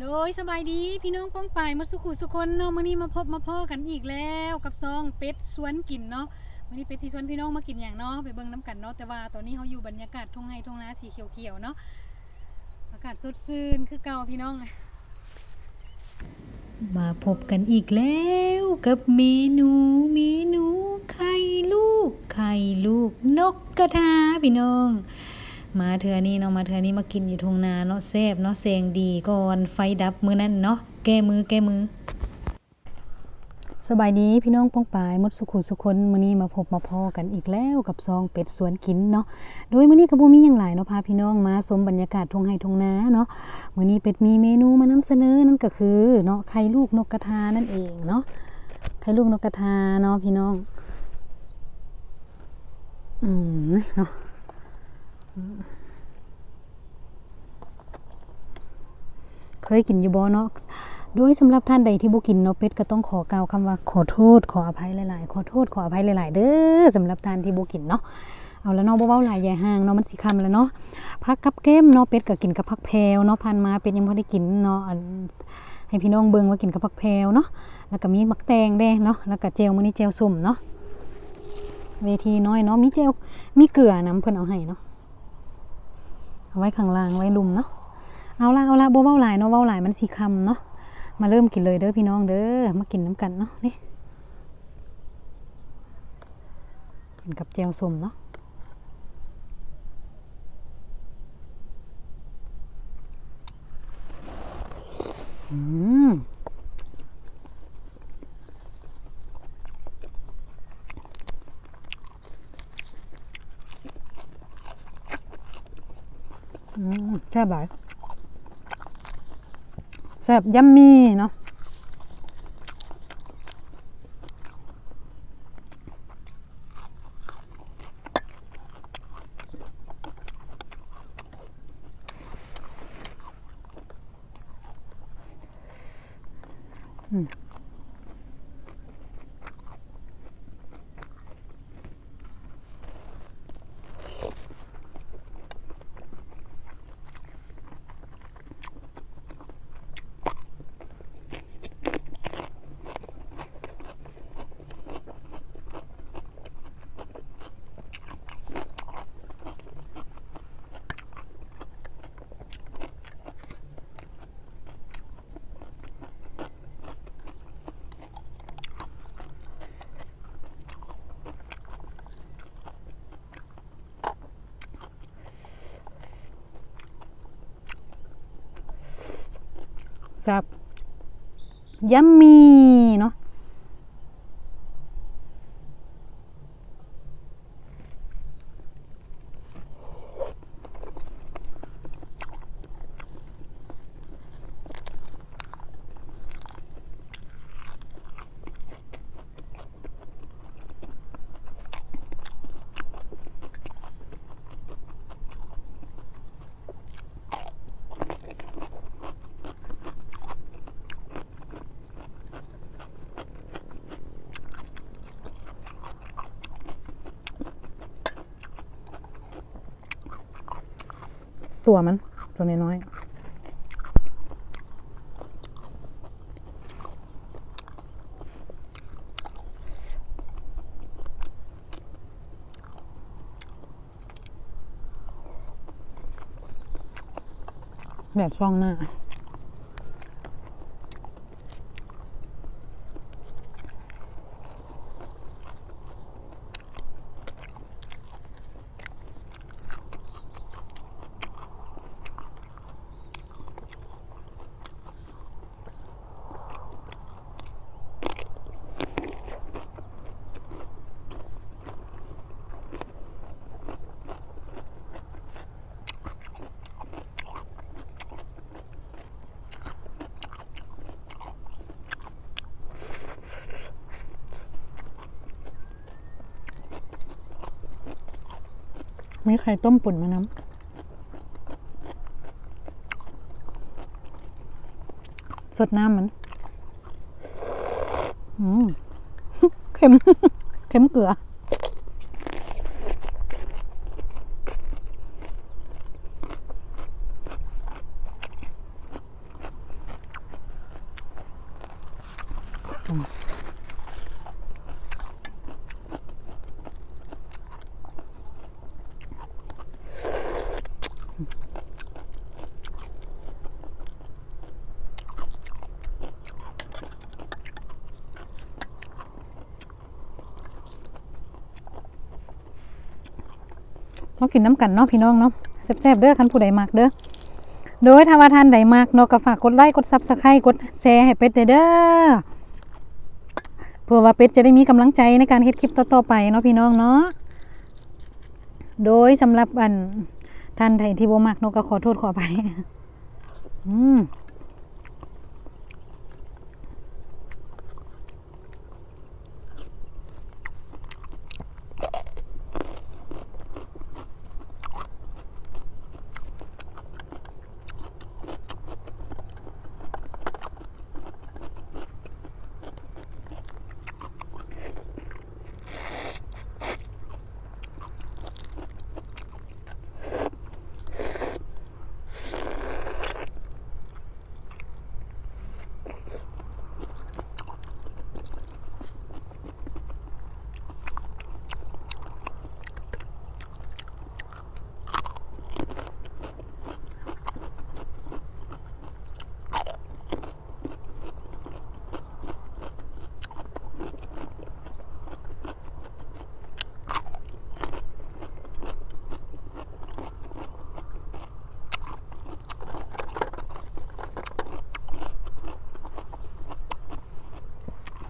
โดยสบายดีพี่น้องป้องปายมาสุขุสุคนเนาะมื้อนี้มาพบมาพ่อกันอีกแล้วกับซองเป็ดสวนกินเนาะมื้อนี้เป็ดสีสวนพี่น้องมากินอย่างเนาะไปเบิ่งน้ำกันเนาะแต่ว่าตอนนี้เขาอยู่บรรยากาศทุ่งไร่ทุ่งนาสีเขียวๆเนาะอากาศสดชื่นคือเก่าพี่น้อง มาพบกันอีกแล้วกับเมนูเมนูไข่ลูกไข่ลูกนกกระทาพี่น้อง มาเทือนี้เนาะมาเทือนี้มากินอยู่ทงนาเนาะแซ่บเนาะแสงดีก่อนไฟดับมือนั่นเนาะแก้มือแก้มือ สบายดีพี่น้องป้องปายมดสุขุสุคนมื้อนี้มาพบมาพอกันอีกแล้วกับซองเป็ดสวนกินเนาะโดยมื้อนี้ก็บ่มีหยังหลายเนาะพาพี่น้องมาชมบรรยากาศทงไห้ทงนาเนาะมื้อนี้เป็ดมีเมนูมานำเสนอนั่นก็คือเนาะไข่ลูกนกกระทานั่นเองเนาะไข่ลูกนกกระทาเนาะพี่น้องอืมเนาะ เคยกินอยู่บ่เนาะโดยสำหรับท่านใดที่บ่กินเนาะเป็ดก็ต้องขอกล่าวคำว่าขอโทษขออภัยหลายๆ ขอโทษขออภัยหลาย ๆ เด้อสำหรับท่านที่บ่กินเนาะเอาแล้วเนาะบ่เว้าหลายอย่ห่างเนาะมันสิค่ำแล้วเนาะพักกับแก้มเนาะเป็ดก็กินกับผักแพรวเนาะผ่านมาเป็ดยังบ่ได้กินเนาะอันให้พี่น้องเบิ่งว่ากินกับผักแพรวเนาะแล้วก็มีมักแตงแดงเนาะแล้วก็เจลมื้อนี้เจลส้มเนาะเวทีน้อยเนาะมีเจลมีเกลือนํเพิ่นเอาให้เนาะเอาไว้ข้างล่างไว้ลุมเนาะ เอาละเอาละบ่เว้าหลายเนาะเว้าหลายมันสิคำเนาะมาเริ่มกินเลยเด้อพี่น้องเด้อมากินน้ำกันเนาะนี่กินกับแจวส้มเนาะอืมอืมแซ่บยแซ่บยัมมี่เนาะอืมแซ่บ ยัมมี่เนาะ ตัวมัน ตัวน้อยแบบช่องหน้า มีไข่ต้มปุ่นมาน้ำสดน้ำมัน อืมเค็ม เค็มเกลือ เรากินน้ำกันเนาะพี่น้องเนาะแซ่บๆเด้อคันผู้ใดมักเด้อโดยถ้าว่าท่านใดมักเนาะก็ฝากกดไลค์กดซับสไครต์กดแชร์ให้เป็ดเด้อเพื่อว่าเป็ดจะได้มีกำลังใจในการเฮ็ดคลิปต่อๆไปเนาะพี่น้องเนาะโดยสำหรับอันท่านใดที่บ่มักเนาะก็ขอโทษขออภัยอืม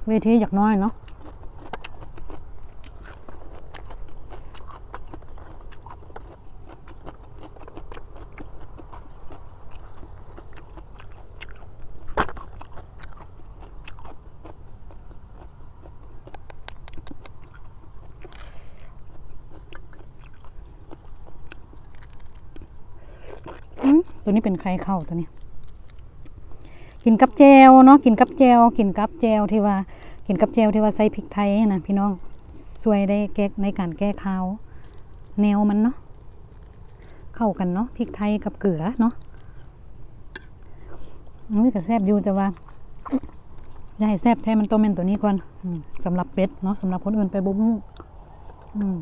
เวทีอยากน้อยเนาะอืมตัวนี้เป็นไข่เข้าตัวนี้ กินกับแจวเนาะกินกับแจวกินกับแจวที่ว่า กินกับแจวที่ว่าใส่พริกไทยนะพี่น้องช่วยได้แก้ในการแก้ข้าวแนวมันเนาะเข้ากันเนาะพริกไทยกับเกลือเนาะนี่ก็แซ่บอยู่แต่ว่าอย่าให้แซ่บแท้มันตัวเมนตัวนี้ก่อนสำหรับเป็ดเนาะสำหรับคนอื่นไปบุ้งอืม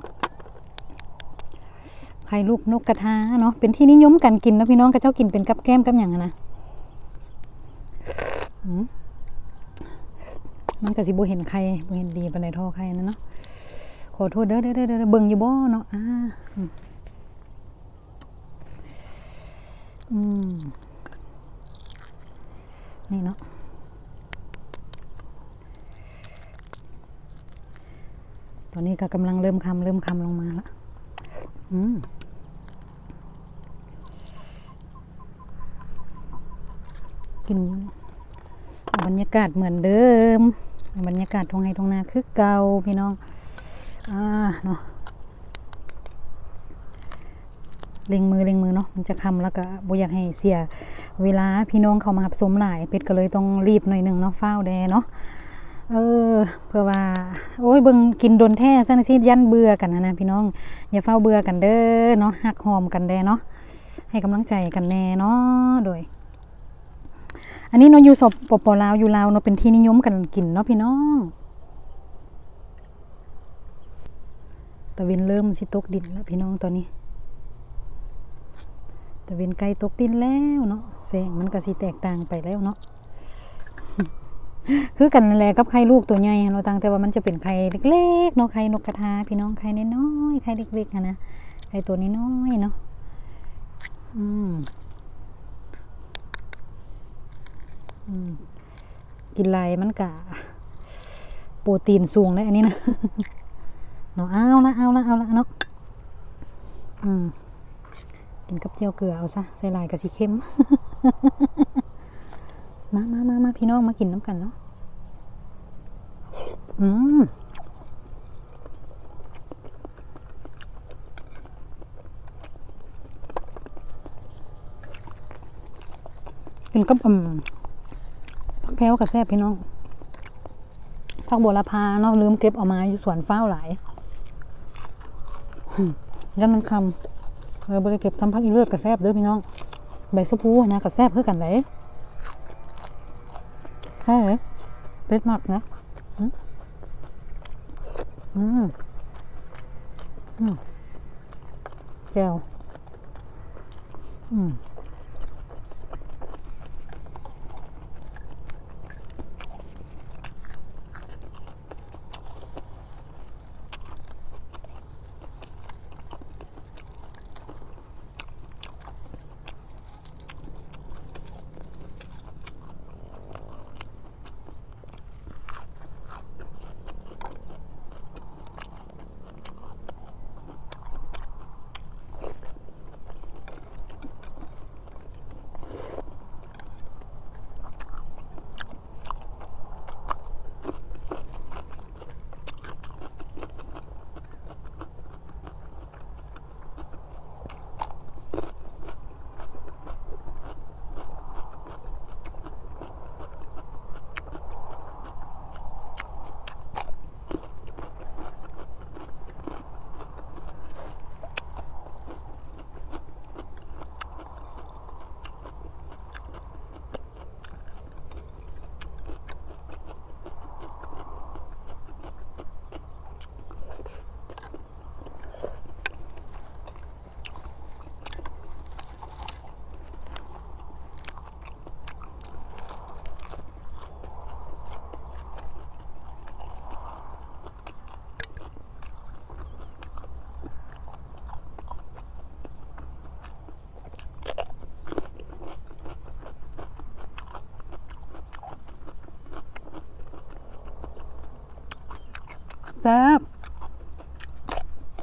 ไข่ลูกนกกระทาเนาะเป็นที่นิยมกันกินนะพี่น้องก็เจ้ากินเป็นกับแก้มกับอย่างนะ มันก็สิบ่เห็นใครบ่เห็นดีปานใดท่อใครนั่นเนาะขอโทษเด้อเด้อเด้อเบิ่งอยู่บ่เนาะอ่าอืมอืมนี่เนาะตอนนี้ก็กำลังเริ่มคำเริ่มคำลงมาละอืมกิน บรรยากาศเหมือนเดิม บรรยากาศทงไฮทงนาคือเก่าพี่น้องอ่าเนาะเล็งมือเล็งมือเนาะมันจะคำแล้วก็บ่อยากให้เสีย เวลาพี่น้องเขามาหับสมหลายเป็ดก็เลยต้องรีบหน่อยหนึ่งเนาะเฝ้าแดเนาะเออเพื่อว่า โอ้ยเบิ่งกินโดนแท้ซะนะสิยันเบื่อกันนะนะพี่น้อง อย่าเฝ้าเบื่อกันเด้อเนาะหักหอมกันแดเนาะให้กำลังใจกันแน่เนาะโดย อันนี้เนาะอยู่สปปลาวอยู่ลาวเนาะเป็นที่นิยมกันกินเนาะพี่น้องตะเวนเริ่มสิตกดินแล้วพี่น้องตอนนี้ตะเวนใกลตกดินแล้วเนาะแสงมันก็สิแตกต่างไปแล้วเนาะคือกันแหละกับไข่ลูกตัวใหญ่เราต่างแต่ว่ามันจะเป็นไข่เล็กๆเนาะไข่นกกระทาพี่น้องไข่น้อยๆไข่เล็กๆอะนะไข่ตัวน้อยๆเนาะอืม อืม กินไรมันกะโปรตีนสูงเลยอันนี้นะเนาะเอาละเอาละเอาละเนาะอืมกินกับเจียวเกลือเอาซะใส่ลายกับสีเข้ม มามามามาพี่น้องมากินน้ำกันเนาะอืมกินกับอืม แพ้วกับแซ่บพี่น้องผักบัวละพาเนาะลืมเก็บออกมาอยู่สวนฟ้าวหลายอืมยันมันคำเลยบริเก็บทำผักอีเลือดกับแซ่บเด้อพี่น้อง ใบสะพูนะกับแซ่บเพื่อกันเลยใช่เลยเป็ดมากนะอืมอืมแก้วอืม แซ่บ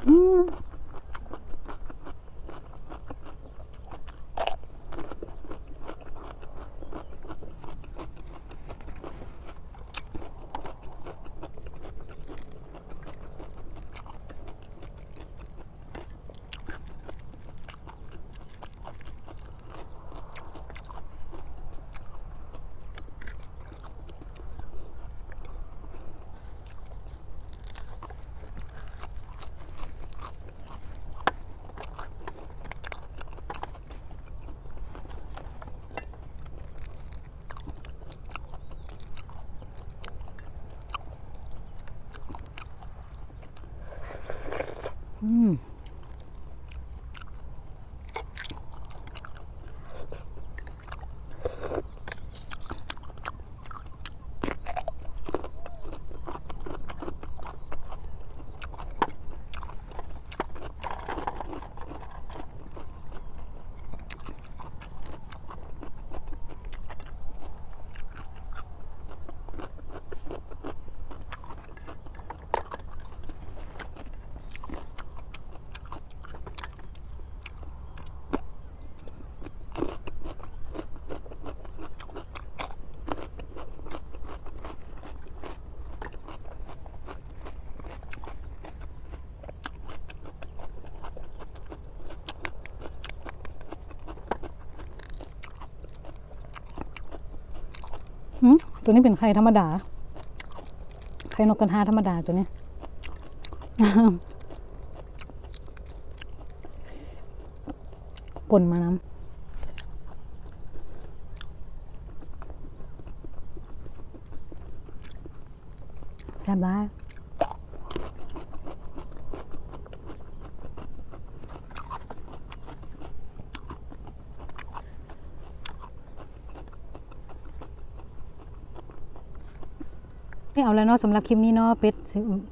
อืม อื ตัวนี้เป็นไข่ธรรมดา ไข่นกกระทาธรรมดาตัวนี้ป่นมาน้ำแซ่บได้าย นี่เอาแล้วเนาะสำหรับคลิปนี้เนาะเป็ด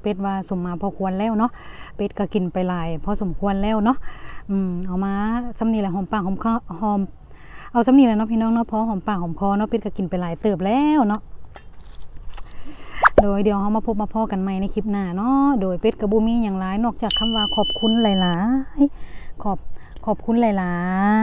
เป็ดว่าสมมาพอควรแล้วเนาะเป็ดก็กินไปหลายพอสมควรแล้วเนาะอืมเอามาสำนีแหละหอมปากหอมคอหอมเอาสำนีแหละเนาะพี่น้องเนาะพอหอมปากหอมคอเนาะเป็ดก็กินไปหลายเติบแล้วเนาะโดยเดี๋ยวเรามาพบมาพ่อกันใหม่ในคลิปหน้าเนาะโดยเป็ดกับบูมีอย่างไรนอกจากคำว่าขอบคุณหลายๆขอบขอบคุณหลายๆ